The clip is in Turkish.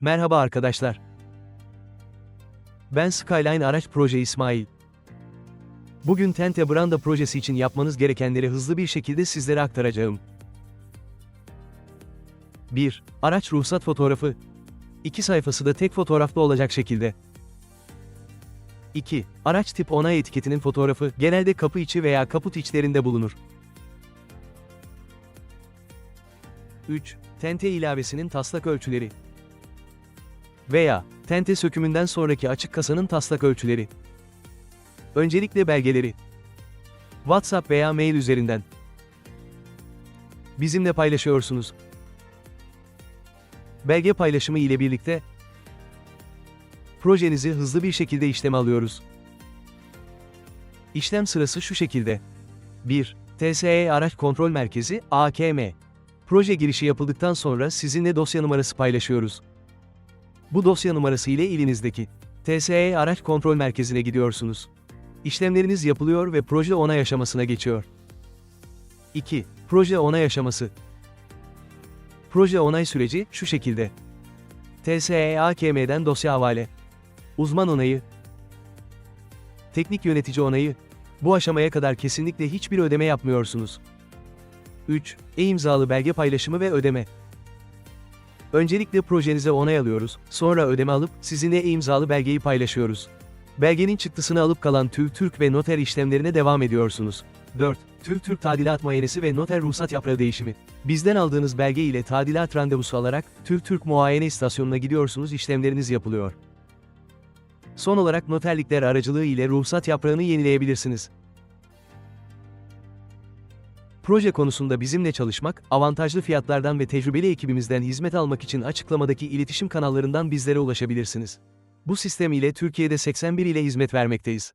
Merhaba arkadaşlar. Ben Skyline Araç Proje İsmail. Bugün Tente Branda projesi için yapmanız gerekenleri hızlı bir şekilde sizlere aktaracağım. 1. Araç ruhsat fotoğrafı. İki sayfası da tek fotoğraflı olacak şekilde. 2. Araç tip onay etiketinin fotoğrafı genelde kapı içi veya kaput içlerinde bulunur. 3. Tente ilavesinin taslak ölçüleri. Veya, tente sökümünden sonraki açık kasanın taslak ölçüleri. Öncelikle belgeleri. WhatsApp veya mail üzerinden. Bizimle paylaşıyorsunuz. Belge paylaşımı ile birlikte projenizi hızlı bir şekilde işleme alıyoruz. İşlem sırası şu şekilde. 1. TSE Araç Kontrol Merkezi, AKM. Proje girişi yapıldıktan sonra sizinle dosya numarası paylaşıyoruz. Bu dosya numarası ile ilinizdeki TSE Araç Kontrol Merkezi'ne gidiyorsunuz. İşlemleriniz yapılıyor ve proje onay aşamasına geçiyor. 2. Proje onay aşaması. Proje onay süreci şu şekilde. TSE AKM'den dosya havale. Uzman onayı. Teknik yönetici onayı. Bu aşamaya kadar kesinlikle hiçbir ödeme yapmıyorsunuz. 3. E-imzalı belge paylaşımı ve ödeme. Öncelikle projenize onay alıyoruz, sonra ödeme alıp sizinle e-imzalı belgeyi paylaşıyoruz. Belgenin çıktısını alıp kalan TÜV Türk ve noter işlemlerine devam ediyorsunuz. 4. TÜV Türk tadilat muayenesi ve noter ruhsat yaprağı değişimi. Bizden aldığınız belge ile tadilat randevusu alarak TÜV Türk muayene istasyonuna gidiyorsunuz işlemleriniz yapılıyor. Son olarak noterlikler aracılığı ile ruhsat yaprağını yenileyebilirsiniz. Proje konusunda bizimle çalışmak, avantajlı fiyatlardan ve tecrübeli ekibimizden hizmet almak için açıklamadaki iletişim kanallarından bizlere ulaşabilirsiniz. Bu sistem ile Türkiye'de 81 ile hizmet vermekteyiz.